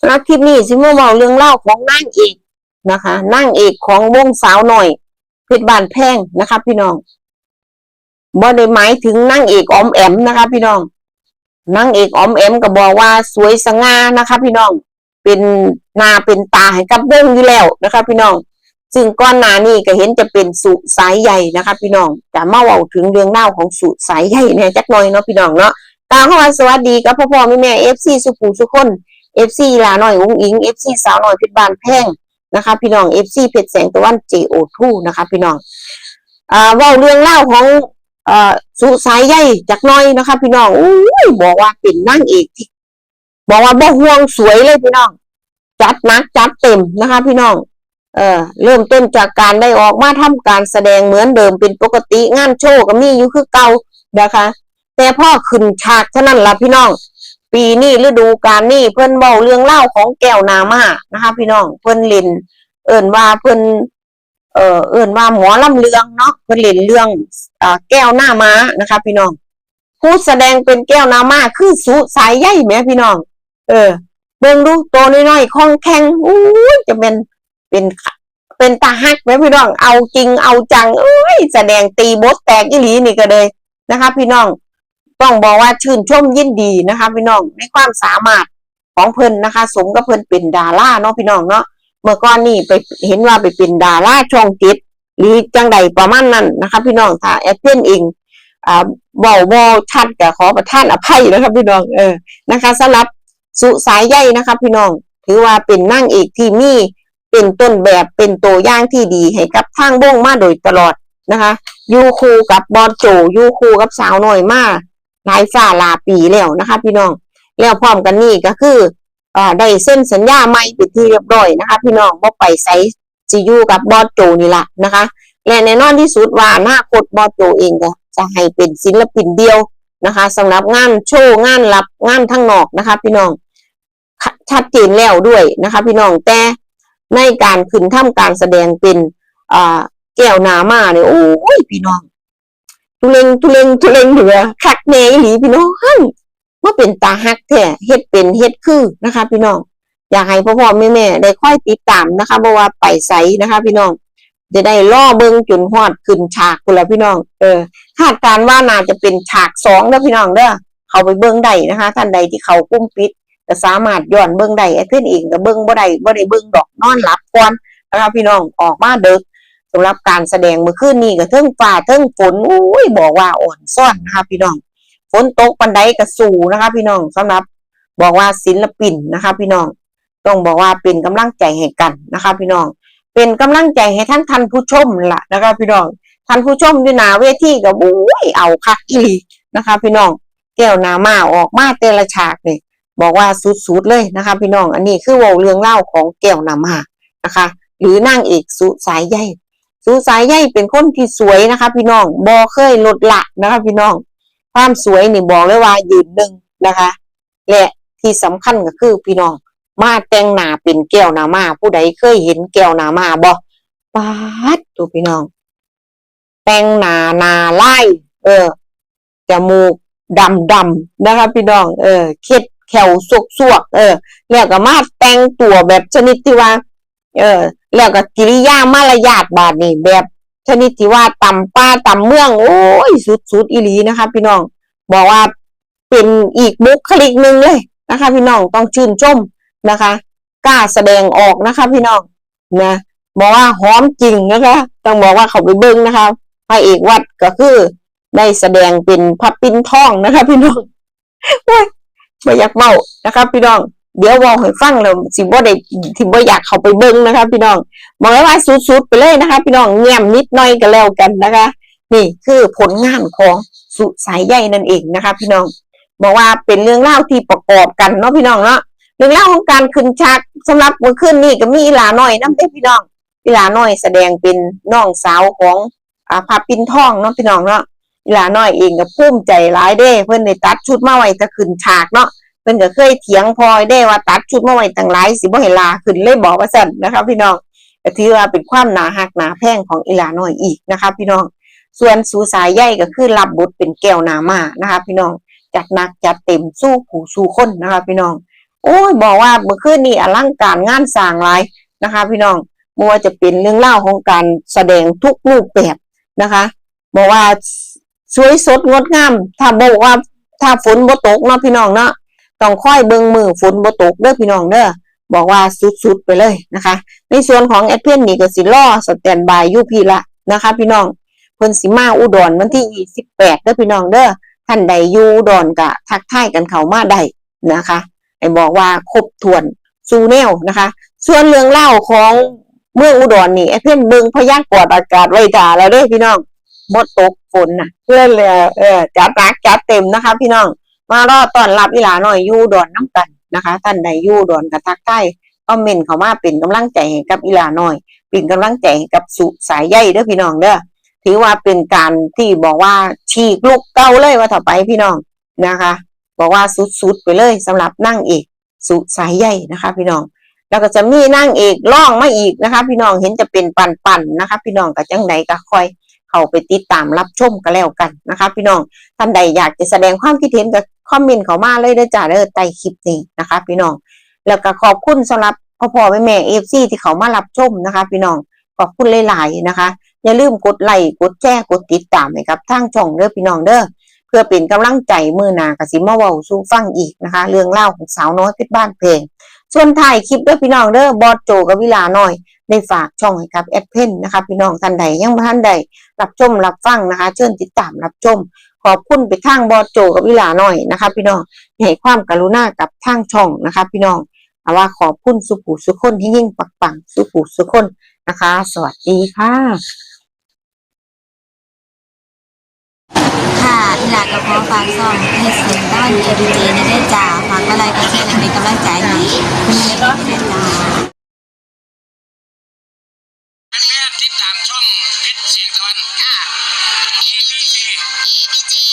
สำหรับคลิปนี้สิมาบอกเรื่องเล่าของนางเอกนะคะนางเอกของวงสาวหน่อยเพชรบานแพงนะคะ พี่น้องบ่ได้หมายถึงนางเอกอมแอมนะคะ พี่น้องนางเอกอมแอมก็บอกว่าสวยสง่านะคะ พี่น้องเป็นนาเป็นตาให้กับวงอยู่แล้วนะคะ พี่น้องซึ่งก้อนนานี่ก็เห็นจะเป็นสุสายใหญ่นะคะ พี่น้องจะมาเว้าถึงเรื่องเล่าของสุสายใหญ่เนี่ยจักหน่อยเนาะพี่น้องเนาะตาข้ามาสวัสดีกับพ่อพ่อแม่แม่เอฟซีสุภูสุคน เอฟซีลาหน่อยอุ้งอิงเอฟซีสาวหน่อยพชรบานแพงนะคะ พี่น้องเอฟซีเพชรแสงตะวันเจโอทูนะคะ พี่น้องอ่าเว่าเรื่องเล่าของอ่าสุสายใหญ่จักน่อยนะคะ พี่น้องอู้ยบอกว่าเป็นนางเอกที่บอกว่าบ่ห่วงสวยเลยพี่น้อง จัดนักจัดเต็มนะคะ พี่น้องเอ่อเริ่มต้นจากการได้ออกมาทำการแสดงเหมือนเดิมเป็นปกติงานโชว์ก็มีอยู่คือเก่านะคะ แต่พ่อขึ้นฉากเท่านั้นล่ะพี่น้อง ปีนี้ฤดูกาลนี้เพิ่นเว้าเรื่องเล่าของแก้วนามานะคะ พี่น้องเพิ่นเล่นเอิ่นว่าเพิ่นเอ่อเอิ่นว่าหมอลำเลืองเนาะเพิ่นเล่นเรื่องอ่าแก้วหน้าม้านะคะ พี่น้องผู้แสดงเป็นแก้วนามาคือสุสายใยแหมพี่น้อง เออเบิ่งดูตัวน้อยๆคล่องแข็งอู้ยจะเป็นเป็นเป็นตาฮักไหมพี่น้อง เอาจริงเอาจังเอ้ยแสดงตีบทแตกอีหลีนี่ก็เลยนะคะ พี่น้อง ต้องบอกว่าชื่นชมยินดีนะคะ พี่น้องในความสามารถของเพิ่นนะคะ สมกับเพิ่นเป็นดาราเนาะพี่น้องเนาะเมื่อก่อนนี่ไปเห็นว่าไปเป็นดาราช่องจ็ดหรือจังใดประมาณนั้นนะคะ พี่น้องถ้าแอดเพื่นเองอ่าเบาบอชัดแต่ขอประทานอภัยนะครับพี่น้องเออนะคะสำหรับสุสายใยนะคะ พี่น้องถือว่าเป็นนางเอกที่มีเป็นต้นแบบเป็นตัวอย่างที่ดีให้กับทางบ้งมาโดยตลอดนะคะ ยูคูกับบอสโจยูคูกับสาวหน้อยมา หลายฝ่าลาปีแล้วนะคะ พี่น้องแล้วพร้อมกันนี่ก็คืออได้เส้นสัญญาใหม่ป็นที่เรียบร้อยนะคะ พี่น้องบ่ไปไซซียูกับบอสโจนี่ละนะคะ และแน่นอนที่สุดว่าอนาคตบอสโจเองก็จะให้เป็นศิลปินเดียวนะคะสำหรับงานโชว์งานรับงานทั้งนอกนะคะ พี่น้องชัดเจนแล้วด้วยนะคะ พี่น้องแต่ในการขึ้นทำการแสดงเป็นอ่าแก้วนามาเนี่ยโอ้ยพี่น้อง ทุเลงทุเลงทุเลงเหลือคักแน่หลีพี่น้องว่าเป็นตาฮักแท้เฮ็ดเป็นเฮ็ดคือนะคะ พี่น้องอยากให้พ่อพ่อแม่แม่ได้ค่อยติดตามนะคะเพราะว่าไปใสนะคะ พี่น้อง จะได้ล่อเบิงจนฮอดขึ้นฉากคุณละพี่น้อง เออคาดการณ์ว่าน่าจะเป็นฉากสองเด้อพี่น้องเด้อเขาไปเบิ้งได้นะคะ ท่านใดที่เขากุ้มปิดก็สามารถย้อนเบิ้งได้ไอ้เพื่อนเองก็เบิ้งบ่ได้บ่ได้เบิ้งดอกนอนหลับก่อนนะคะพี่น้องออกมาเด็ก สำหรับการแสดงเมื่อคืนนี้ก็เทิงฟ้าเทิงฝนอุ้ยบอกว่าอ่อนซ่อนนะคะพี่น้องฝนตกปันไดก็สู่นะคะพี่น้องสำหรับบอกว่าศิลปินนะคะ พี่น้องต้องบอกว่าเป็นกำลังใจให้กันนะคะ พี่น้องเป็นกำลังใจให้ทั้งท่านผู้ชมล่ะนะคะ พี่น้องท่านผู้ชมอยู่หนาเวทีก็อุ้ยเอาคักอีนะคะ พี่น้องแก้วนามาออกมาแต่ละฉากเนี่ยบอกว่าสุดๆเลยนะคะ พี่น้องอันนี้คือว่าเรื่องเล่าของแก้วนามานะคะ หรือนางเอกสุสายใย สุสายใยเป็นคนที่สวยนะคะ พี่น้องบอเคยลดละนะคะ พี่น้อง ความสวยนี่บอกเลยว่ายืนหนึ่งนะคะ และที่สำคัญก็คือพี่น้อง มาแต่งหน้าเป็นแก้วหนามา ผู้ใดเคยเห็นแก้วหนามาบ่ปาดตัวพี่น้อง แต่งหน้าหนาไล่เออจมูกดำดำนะคะพี่น้อง เออเข็ดแขวสวกสวกเออ แล้วก็มาแต่งตัวแบบชนิดที่ว่า เออ แล้วก็กิริยามารยาทบาดนี่แบบชนิดที่ว่าต่ำป้าต่ำเมือง โอ้ยสุดสุดอีหลีนะคะ พี่น้อง บอกว่าเป็นอีกบุคลิกหนึ่งเลยนะคะ พี่น้องต้องชื่นชมนะคะกล้าแสดงออกนะคะ พี่น้องนะบอกว่าหอมจริงนะคะ ต้องบอกว่าเขาไปเบิ้งนะคะพระเอกวัดก็คือได้แสดงเป็นพระปิ้นทองนะคะ พี่น้องโอ้ยไม่อยากเมานะคะ พี่น้อง เดี๋ยววอาให้ฟังแล้วสิบ่ได้สิบ่อยากเข้าไปเบิ่งนะคะ พี่น้องบอกเลยว่าสุดๆไปเลยนะคะ พี่น้องเงียบนิดหน่อยก็แล้วกันนะคะ นี่คือผลงานของสุสายใยนั่นเองนะคะ พี่น้องบอกว่าเป็นเรื่องเล่าที่ประกอบกันเนาะพี่น้องเนาะเรื่องเล่าของการขึ้นฉากสำหรับเมื่อคืนนี้ก็มีอีลาน้อยน้ำเด้พี่น้องอีลาน้อยแสดงเป็นน้องสาวของอ่าพาปินท่องเนาะพี่น้องเนาะอีลาน้อยเองก็ภูมิใจหลายเด้ เพื่อนได้ตัดชุดมาไว้จะขึ้นฉากเนาะ พิ่นก็เคยเถียงพลอยได้ว่าตัดชุดมาไว้ตั้งหลายสิบ่ให้ลาขึ้นเลยบอกว่าสั่นนะคะ พี่น้องก็ถือว่าเป็นความหนาหักหนาแพงของอีหลาน้อยอีกนะคะ พี่น้องส่วนสูสายใหญ่ก็คือรับบทเป็นแก้วหนามานะคะ พี่น้องจัดหนักจัดเต็มสู้ผู้สู้คนนะคะ พี่น้อง โอ้ยบอกว่าเมื่อคืนนี้อลังการงานสร้างหลายนะคะ พี่น้องม่ว่าจะเป็นเรื่องเล่าของการแสดงทุกรูปแบบนะคะบอกว่าสวยสดงดงาม ถ้าบอกว่าถ้าฝนบ่ตกเนาะพี่น้องเนาะ ต้องค่อยเบิ่งมือฝนบ่ตกเด้อพี่น้องเด้อบอกว่าสุดๆไปเลยนะคะ ในส่วนของแอดเพนนี่ก็สิรอสแตนบายอยู่พี่ละนะคะ พี่น้องเพิ่นสิมาอุดรวันที่ 28เด้อพี่น้องเด้อท่านใดอยู่อุดรก็ทักทายกันเข้ามาได้นะคะไอ้บอกว่าครบถ้วนสูแนวนะคะ ส่วนเรื่องเล่าของเมืองอุดรนี่ไอ้เพื่อนเบิงพยากรณ์อากาศไว้ถ่าแล้วเด้พี่น้องบดตกฝนน่ะเพื่อนเลยเออจัดหนักจัดเต็มนะคะ พี่น้อง มารอต้อนรับอีหลาหน่อยอยู่ดอนน้ำกันนะคะท่านใดอยู่ดอนกระทักใต้คอมเมนต์เขามาเป็นกำลังใจให้กับอีหลาหน่อย เป็นกำลังใจให้กับสุสายใยเด้อพี่น้องเด้อถือว่าเป็นการที่บอกว่าฉีกลูกเก่าเลยว่าต่อไปพี่น้องนะคะ บอกว่าสุดๆไปเลยสำหรับนั่งเอกสุสายใยนะคะ พี่น้องแล้วก็จะมีนั่งเอกล่องมาอีกนะคะ พี่น้องเห็นจะเป็นปั่นๆนะคะ พี่น้องกับจังใดก็คอย เข้าไปติดตามรับชมกันแล้วกันนะคะ พี่น้องท่านใดอยากจะแสดงความคิดเห็นก็ คอมเมนต์เข้ามาเลยเด้อจ้าเด้อใต้คลิปนี้นะคะ พี่น้อง แล้วก็ขอบคุณสำหรับพ่อพ่อแม่แม่เอฟซีที่เขามารับชมนะคะ พี่น้องขอบคุณหลายๆนะคะ อย่าลืมกดไลค์กดแชร์กดติดตามให้กับทางช่องเด้อพี่น้องเด้อเพื่อเป็นกำลังใจมือหนากสิมาเว้าสู่ฟังอีกนะคะ เรื่องเล่าของสาวน้อยเพชรบ้านเพลงส่วนถ่ายคลิปเด้อพี่น้องเด้อบอสโจกับวิลาหน่อยได้ฝากช่องให้กับแอดเพนนะคะ พี่น้องท่านใดยังบ่ท่านใดรับชมรับฟังนะคะ เชิญติดตามรับชม ขอบคุณไปทางบอโจกับวิลาหน่อยนะคะ พี่น้องให้ความกรุณากับทางช่องนะคะ พี่น้องเอาว่าขอบคุณสุขุสุขคนที่ยิ่งปักปังสุขุสุขคนนะคะ สวัสดีค่ะค่ะอีหลักกระเพาะฟังซ่องเฮ็เสียงต้านเอดีเจนได้จ่าฝากอะไรก็แค่นั้นนกำลังใจให้มีเล็กๆน้อยติดตามช่องเพชรเสียงตะวัน ค่ะ Luigi.